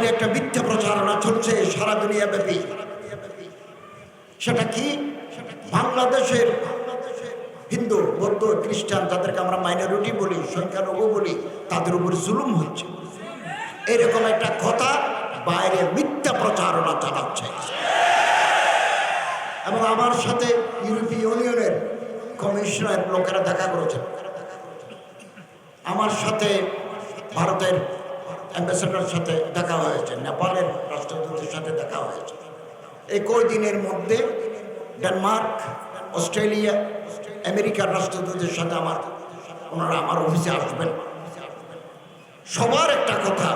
বাইরে একটা মিথ্যা প্রচারণা চলছে সারা দুনিয়া ব্যাপী। সেটা কি? বাংলাদেশের হিন্দু, বৌদ্ধ, খ্রিস্টান, যাদেরকে আমরা মাইনরিটি বলি, সংখ্যালঘু বলি, তাদের উপর জুলুম হচ্ছে। এরকম একটা কথা বাইরে মিথ্যা প্রচারণা চালাচ্ছে। এবং আমার সাথে ইউরোপীয় ইউনিয়নের কমিশনের লোকেরা দেখা করেছেন। আমার সাথে ভারতের অ্যাম্বাসেডার সাথে দেখা হয়েছে। নেপালের রাষ্ট্রদূতের সাথে দেখা হয়েছে। এই কয়দিনের মধ্যে ডেনমার্ক, অস্ট্রেলিয়া, আমেরিকার রাষ্ট্রদূতের সাথে আমার, ওনারা আমার অফিসে আসবেন। সবার একটা কথা,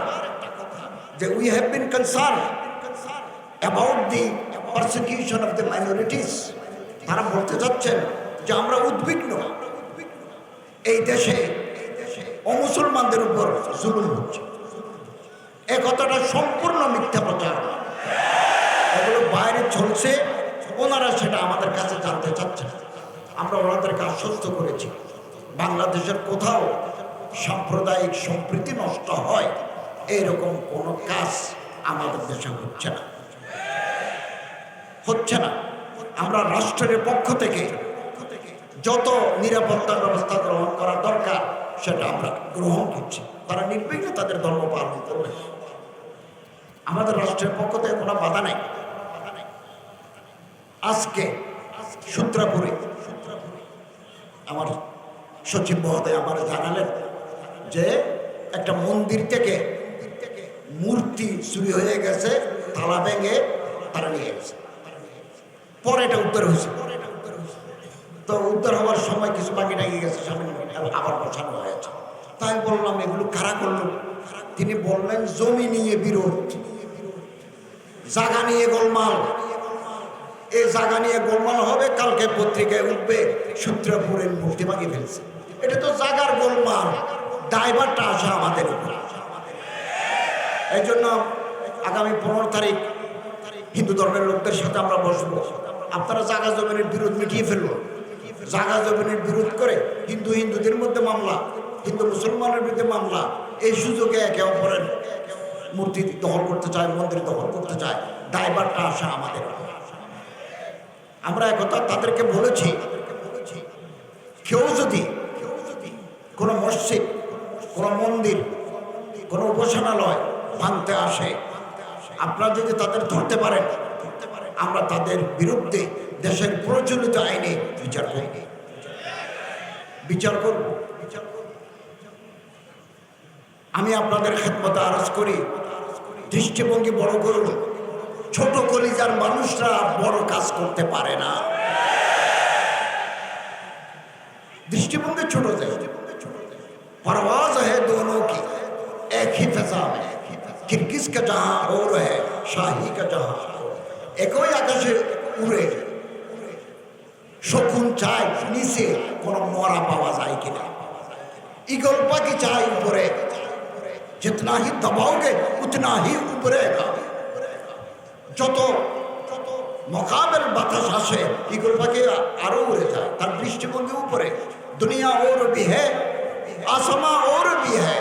যে we have been concern about the persecution of the minorities তারা বলতে চাচ্ছেন যে আমরা উদ্বিগ্ন। এই দেশে অমুসলমানদের উপর জুলুম হচ্ছে। এ কথাটা সম্পূর্ণ মিথ্যা প্রচার। এগুলো বাইরে চলছে, ওনারা সেটা আমাদের কাছে জানতে চাচ্ছেন। আমরা ওনাদেরকে আশ্বস্ত করেছি, বাংলাদেশের কোথাও সাম্প্রদায়িক সম্প্রীতি নষ্ট হয়, এইরকম কোনো কাজ আমাদের দেশে হচ্ছে না। হচ্ছে না। আমরা রাষ্ট্রের পক্ষ থেকে যত নিরাপত্তা ব্যবস্থা গ্রহণ করা দরকার, সেটা আমরা গ্রহণ করছি। তারা নির্বিঘ্নে তাদের ধর্ম পালন করবে। আমাদের রাষ্ট্রের পক্ষ থেকে কোনো বাধা নেই। আজকে সূত্রাপুরে আমার সচিব মহোদয় আমার জানালেন যে একটা মন্দির থেকে মূর্তি চুরি হয়ে গেছে তালা ভেঙে তারা নিয়ে গেছে। পরে এটা উত্তর হয়েছে। তো উত্তর হওয়ার সময় কিছু বাকি টাকি গেছে, সামনে আবার বসানো হয়েছে। তাই বললাম, এগুলো কারা করল? তিনি বললেন, জমি নিয়ে বিরোধ। জাগা নিয়ে গোলমাল। এই জাগা নিয়ে গোলমাল হবে, কালকে পত্রিকায় উঠবে, সূত্রপুরের মূর্তি ভাঙিয়ে ফেলছে। এটা তো জাগার গোলমাল ড্রাইভারটা আসা আমাদের এই জন্য আগামী পনেরো তারিখ হিন্দু ধর্মের লোকদের সাথে আমরা বসবো। আপনারা জাগা জমিনের বিরোধ মিটিয়ে ফেলব জাগা জমিনের বিরোধ করে হিন্দু হিন্দুদের মধ্যে মামলা, হিন্দু মুসলমানের বিরুদ্ধে মামলা, এই সুযোগে একে অপরের মূর্তি দখল করতে চায়, মন্দির দখল করতে চায় ড্রাইভারটা আসা আমাদের। আমরা একথা তাদেরকে বলেছি, কেউ যদি কোনো মসজিদ, কোনো মন্দির, কোনো উপাসনালয় ভাঙতে আসে, আপনারা যদি তাদের ধরতে পারেন, আমরা তাদের বিরুদ্ধে দেশের প্রচলিত আইনে বিচার করব। বিচার করব। আমি আপনাদের খেদমতে আরজ করি দৃষ্টিভঙ্গি বড় করুন ছোট কলিজার মানুষরা বড় কাজ করতে পারে না दृष्टिभंगी छोड़ो दे परवाज है दोनों की एक ही फजा में किरगिज का जहां और है শাহী का जहां একই আকাশে উড়ে শকুন চায় নিচে কোনো মরা পাওয়া যায় কিনা ইগল পাখি চায় উপরে जितना ही दबाओगे उतना ही उभरेगा যত মোকাবেল বাতাস আসে ইগল পাখি আরো উড়ে যায় তার দৃষ্টিভঙ্গি উপরে दुनिया और भी है आसमा और भी है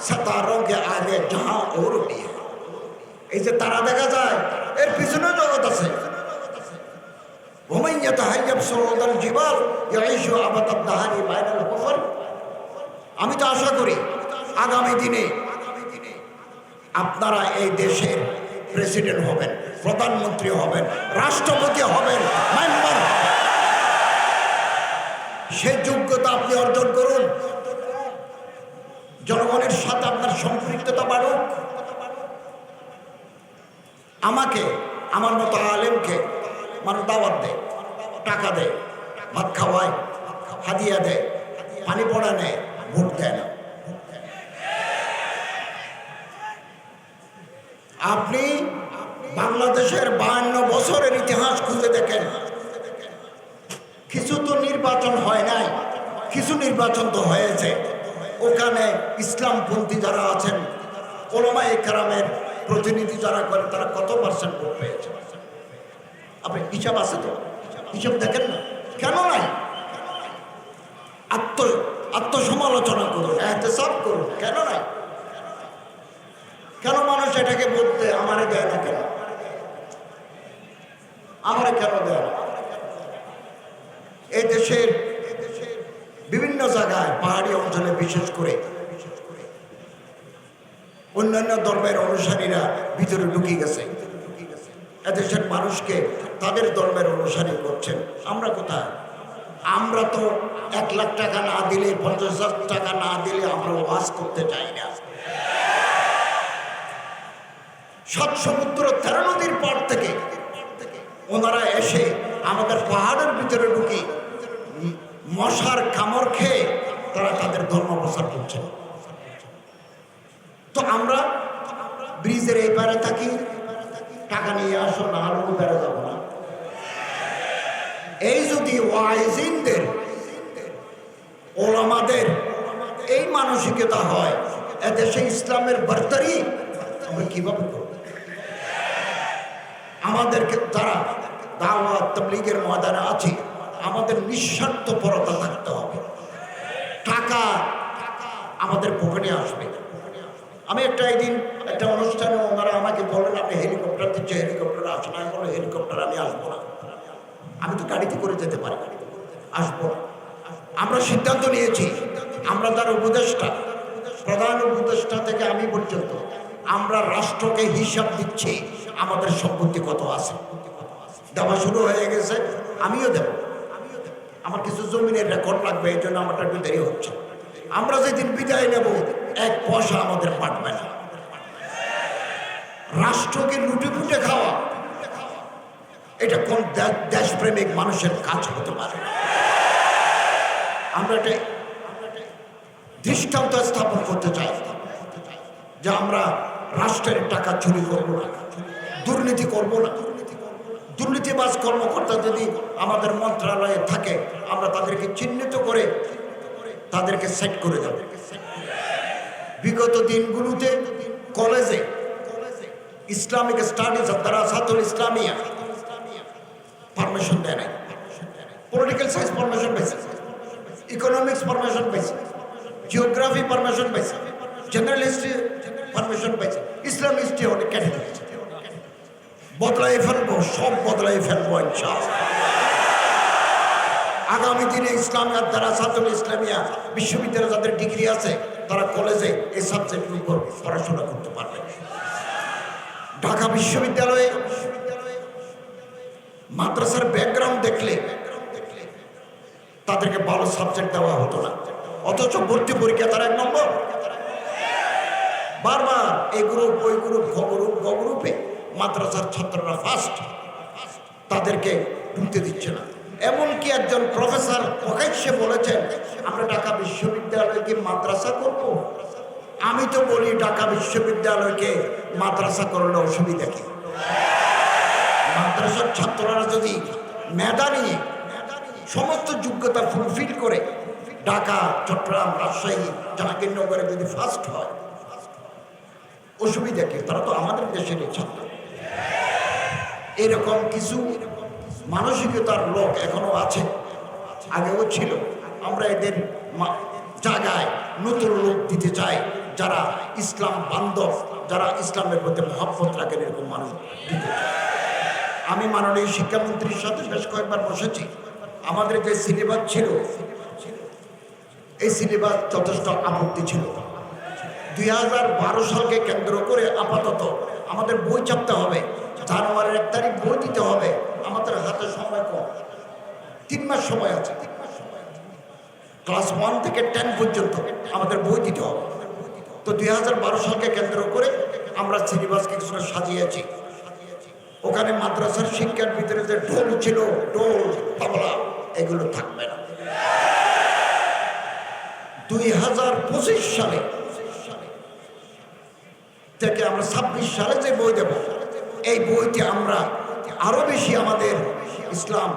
सितारों के आगे जहां और भी है এই যে তারা দেখা যায় এর পিছনে জগৎ আছে ومن يتهيب صعود الجبال يعيش أبد الدهر بين الكفر আমি তো আশা করি আগামী দিনে আপনারা এই দেশের প্রেসিডেন্ট হবেন, প্রধানমন্ত্রী হবেন, রাষ্ট্রপতি হবেন মেম্বার সে যোগ্যতা আপনি অর্জন করুন। জনগণের সাথে আপনার সম্পৃক্ততা বাড়ুক। আমাকে, আমার মতো আলেমকে মানুষ দাওয়াত দেয়, টাকা দেয়, ভাত খাওয়ায়, হাদিয়া দেয়, পানি পড়া নেয়, ভোট দেয় না। আপনি বাংলাদেশের বায়ান্ন বছরের ইতিহাস খুঁজে দেখেন। কিছু তো নির্বাচন হয় নাই, কিছু নির্বাচন তো হয়েছে। ওখানে ইসলামপন্থী যারা আছেন ওলমা একরামের প্রতিনিধি যারা করে তারা কত পার্সেন্ট ভোট পেয়েছে? আপনি হিসাব আছে তো? হিসাব দেখেন না? কেন নাই? আত্ম আত্মসমালোচনা করুন, এহতেসাব করুন, কেন নাই? এটাকে বলতে আমারে দেয় না কেন? আমারে কেন দেয় না? এই দেশের বিভিন্ন জায়গায়, পাহাড়ি অঞ্চলে বিশেষ করে অন্যান্য ধর্মের অনুসারীরা ভিতরে ঢুকিয়ে গেছে। এদেশের মানুষকে তাদের ধর্মের অনুসারী করছেন। আমরা কোথায়? আমরা তো এক লাখ টাকা না দিলে, পঞ্চাশ টাকা না দিলে আমরা ওয়াজ করতে চাই না। সাত সমুদ্র তেরো নদীর পার থেকে ওনারা এসে আমাদের পাহাড়ের ভিতরে ঢুকে মশার কামড় খেয়ে তারা তাদের ধর্ম প্রচার করছে তো আমরা ব্রিজের এই পারে থাকি, টাকা নিয়ে আসো, না আর পারে যাব না। এই যদি ওয়াইজিনদের, ওলামাদের এই মানসিকতা হয়, এদেশে ইসলামের বার্তারি আমরা কীভাবে করব? আমাদেরকে তারা দাওয়াত, তবলিগের ময়দানে আছি, আমাদের নিঃস্বার্থপরতা থাকতে হবে। টাকা আমাদের পকেটে আসবে। আমি একটা একদিন একটা অনুষ্ঠানে ওনারা আমাকে বললেন, আপনি হেলিকপ্টার দিচ্ছে হেলিকপ্টার আসে না আমি হেলিকপ্টার আমি আসব না। আমি তো গাড়িতে করে যেতে পারি আসব না। আমরা সিদ্ধান্ত নিয়েছি, আমরা তার উপদেষ্টা, প্রধান উপদেষ্টা থেকে আমি পর্যন্ত আমরা রাষ্ট্রকে হিসাব দিচ্ছি, আমাদের সম্পত্তি কত আছে? দেওয়া শুরু হয়ে গেছে, আমিও দেব। আমার কিছু জমিনের রেকর্ড লাগবে, এই জন্য আমার একটু দেরি হচ্ছে। আমরা যেদিন বিদায় নেব, এক পয়সা আমাদের পাঠবে না। রাষ্ট্রকে লুটে ফুটে খাওয়া, এটা কোন দেশপ্রেমিক মানুষের কাজ হতে পারে। আমরা এটা দৃষ্টান্ত স্থাপন করতে চাই, যে আমরা রাষ্ট্রের টাকা চুরি করব না। দুর্নীতি করব না। দুর্নীতিবাজ কর্মকর্তা যদি আমাদের মন্ত্রণালয়ে থাকে, আমরা তাদেরকে চিহ্নিত করে তাদেরকে সেট করে দেব। বিগত দিনগুলোতে কলেজে ইসলামিক স্টাডিজ তারা দারাসাতুল ইসলামিয়া পারমিশন দেয় নাই। পলিটিক্যাল সায়েন্স পারমিশন পেয়েছে ইকোনমিক্স পারমিশন পেয়েছে জিওগ্রাফি পারমিশন পেয়েছে জেনারেল হিস্ট্রি পারমিশন পেয়েছে ইসলাম হিস্ট্রি অনেক কেটে বদলাই ফেলব, সব বদলাই ফেলব আগামী দিনে ইসলামিয়া দ্বারা সাতুল ইসলামিয়া বিশ্ববিদ্যালয়ে যাদের ডিগ্রি আছে, তারা কলেজে এই সাবজেক্টের উপর পড়াশোনা করতে পারবে। ঢাকা বিশ্ববিদ্যালয়ে মাদ্রাসার ব্যাকগ্রাউন্ড দেখলে তাদেরকে ভালো সাবজেক্ট দেওয়া হতো না। অথচ ভর্তি পরীক্ষা তারা এক নম্বর। বারবার এই গ্রুপ ওই গ্রুপ ঘ গ্রুপ গ্রুপে মাদ্রাসার ছাত্ররা ফার্স্ট তাদেরকে ঢুকতে দিচ্ছে না। এমনকি একজন প্রফেসর প্রকাশ্যে বলেছেন, আমরা ঢাকা বিশ্ববিদ্যালয়কে মাদ্রাসা করব? আমি তো বলি, ঢাকা বিশ্ববিদ্যালয়কে মাদ্রাসা করলে অসুবিধা কি? মাদ্রাসার ছাত্ররা যদি মেধা নিয়ে সমস্ত যোগ্যতা ফুলফিল করে, ঢাকা, চট্টগ্রাম, রাজশাহী, জাহাঙ্গীরনগরে যদি ফার্স্ট হয় অসুবিধা কি? তারা তো আমাদের দেশেরই ছাত্র। এরকম কিছু মানসিকতার লোক এখনও আছে, আগেও ছিল। আমরা এদের জায়গায় নতুন লোক দিতে চাই, যারা ইসলাম বান্ধব, যারা ইসলামের প্রতি মহাব্বত রাখেন এরকম মানুষ দিতে চাই আমি মাননীয় শিক্ষামন্ত্রীর সাথে বেশ কয়েকবার বসেছি। আমাদের যে সিলেবাস ছিল, এই সিলেবাস যথেষ্ট আপত্তি ছিল। দুই হাজার বারো সালকে কেন্দ্র করে আপাতত আমাদের বই চাপতে হবে। জানুয়ারির এক তারিখ বই দিতে হবে। আমাদের হাতে সময় কম। তিন মাস সময় আছে। ক্লাস ওয়ান থেকে টেন পর্যন্ত আমাদের বই দিতে হবে। তো দুই হাজার বারো সালকে কেন্দ্র করে আমরা সিলেবাসকে কিছুটা সাজিয়েছি। ওখানে মাদ্রাসার শিক্ষার ভিতরে যে ঢোল ছিল, ঢোল, তবলা, এগুলো থাকবে না। দুই হাজার পঁচিশ সালে থেকে আমরা ছাব্বিশ সালে যে বই দেব, এই বইতে আমরা আরও বেশি আমাদের ইসলাম,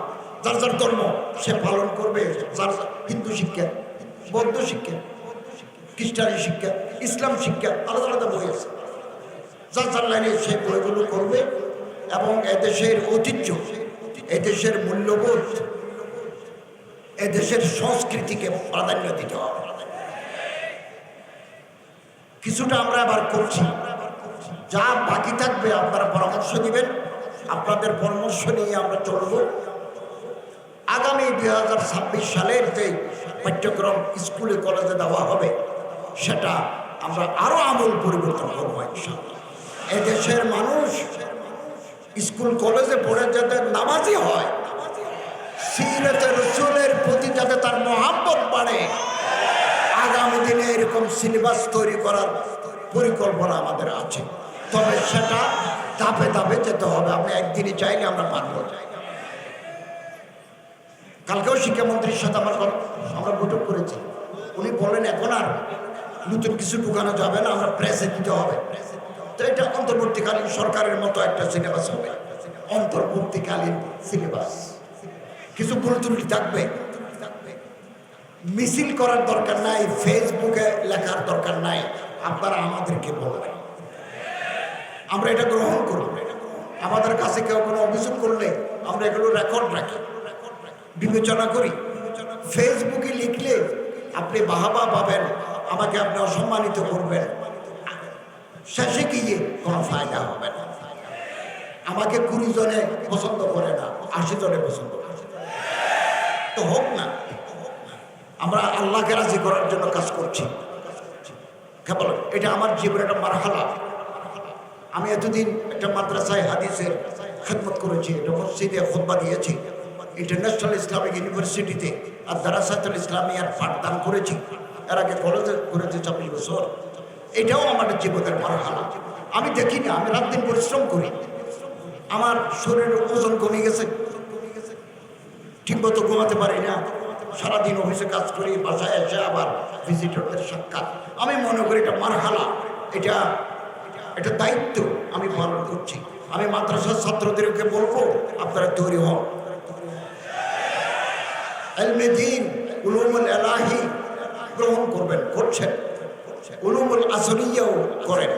যার যার ধর্ম সে পালন করবে, যার হিন্দু শিক্ষা, বৌদ্ধ শিক্ষা, খ্রিস্টানি শিক্ষা, ইসলাম শিক্ষা, আলাদা আলাদা বই আছে। যার যার লাইনে সে বইগুলো করবে এবং এদেশের ঐতিহ্য, এদেশের মূল্যবোধ, এদেশের সংস্কৃতিকে প্রাধান্য দিতে হবে। কিছুটা আমরা আবার করছি। যা বাকি থাকবে আপনারা পরামর্শ দিবেন। আপনাদের পরামর্শ নিয়ে আমরা চলব। আগামী দুই হাজার ছাব্বিশ সালের যে পাঠ্যক্রম স্কুলে, কলেজে দেওয়া হবে, সেটা আমরা আরও আমূল পরিবর্তন করব ইনশাআল্লাহ। এদেশের মানুষ স্কুল, কলেজে পড়ে যাতে নামাজি হয়, সিরতে রসুলের প্রতি যাতে তার মহাব্বত বাড়ে, আগামী দিনে এরকম সিলেবাস তৈরি করার পরিকল্পনা আমাদের আছে। তবে সেটা ধাপে ধাপে যেতে হবে। আপনি একদিনই চাইলে আমরা পারব কালকেও শিক্ষামন্ত্রীর সাথে আমার আমরা বৈঠক করেছি। উনি বললেন, এখন আর নতুন কিছু ঢুকানো যাবে না, আমরা প্রেসে দিতে হবে। তো এটা অন্তর্বর্তীকালীন সরকারের মতো একটা সিলেবাস হবে। অন্তর্বর্তীকালীন সিলেবাস কিছু ভুল ত্রুটি থাকবে। মিছিল করার দরকার নাই ফেসবুকে লেখার দরকার নাই। আপনারা আমাদেরকে বলবেন। আমরা এটা গ্রহণ করব। আমাদের কাছে কেউ কোনো অভিযোগ করলে আমরা এগুলো রেকর্ড রাখি, বিবেচনা করি। ফেসবুকে লিখলে আপনি বাহাবা পাবেন, আমাকে আপনি অসম্মানিত করবেন। শেষে গিয়ে কোনো ফায়দা হবে না। আমাকে কুড়ি জনে পছন্দ করে না, আশি জনে পছন্দ করে। তো হোক না, আমরা আল্লাহকে রাজি করার জন্য কাজ করছি। কেবল এটা আমার জীবনের একটা মারহালা। আমি এতদিন একটা মাদ্রাসায় হাদিসের খেদমত করেছি এটা মসজিদে খোদবা দিয়েছি ইন্টারন্যাশনাল ইসলামিক ইউনিভার্সিটিতে আর দারাসাতুল ইসলামিয়ার পাঠদান করেছি। এর আগে কলেজে করেছি চব্বিশ বছর। এটাও আমার জীবনের মারহালা। আমি দেখি না, আমি রাত দিন পরিশ্রম করি। আমার শরীরের ওজন কমে গেছে। ঠিকমতো ঘুমাতে পারি না। সারাদিন অফিসে কাজ করি, বাসায় এসে আবার ভিজিটরদের সাক্ষাৎ। আমি মনে করি এটা মারহালা। এটা এটা দায়িত্ব আমি পালন করছি। আমি মাদ্রাসার ছাত্রদেরকে বলব, আপনারা তৈরি হন। উলুমুল গ্রহণ করবেন, করছেন। উলুমুল আসরিয়াও করেন।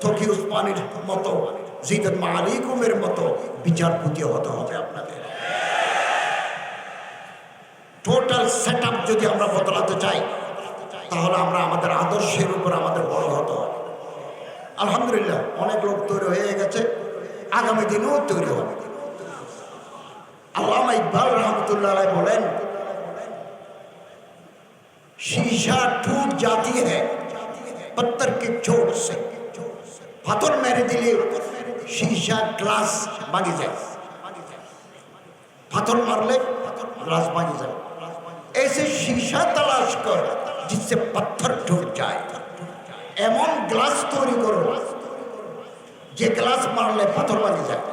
তকি উসমানির মতো, জিদত মালিকুমের মতো বিচারপতি হতে হবে আপনাদের। টোটাল সেট যদি আমরা বদলাতে চাই, তাহলে আমরা আমাদের আদর্শের উপর আমাদের বড় হতে হবে। আলহামদুলিল্লাহ অনেক লোক তৈরি হয়ে গেছে আগামী দিনেও তৈরি হবে আল্লামা ইকবাল রহমতুল্লাহ আলাই বলেন शीशा टूट जाती है पत्थर के चोट से পাথর মেরে দিলে সীসা গ্লাস ভাঙি যায় পাথর মারলে ग्लास भागी जाए ऐसे शीशा तलाश कर जिससे पत्थर टूट जाए এমন গ্লাস তৈরি করো যে গ্লাস মারলে পাথর ভাঙি যায়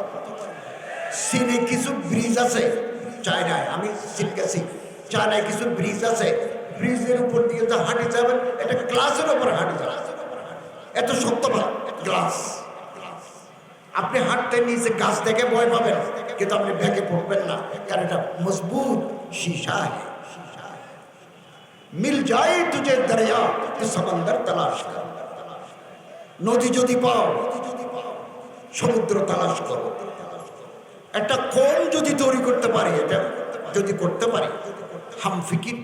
চীনে কিছু ব্রিজ আছে চায়নায় আমি চীন গেছি চায়নায় কিছু ব্রিজ আছে ব্রিজের উপর দিয়ে যে হাঁটি যাবেন এটা গ্লাসের উপর হাঁটি যাবেন এত শক্ত গ্লাস আপনি হাঁটতে নিচে গাছ থেকে ভয় পাবেন কিন্তু আপনি ভেঙে পড়বেন না কারণ এটা মজবুত शीशा है मिल जाए तुझे दरिया तो समंदर तलाश कर নদী যদি পাও, সমুদ্র তালাশ করো। একটা কোন যদি তৈরি করতে পারি, এটা যদি করতে পারি, হাম ফিকির।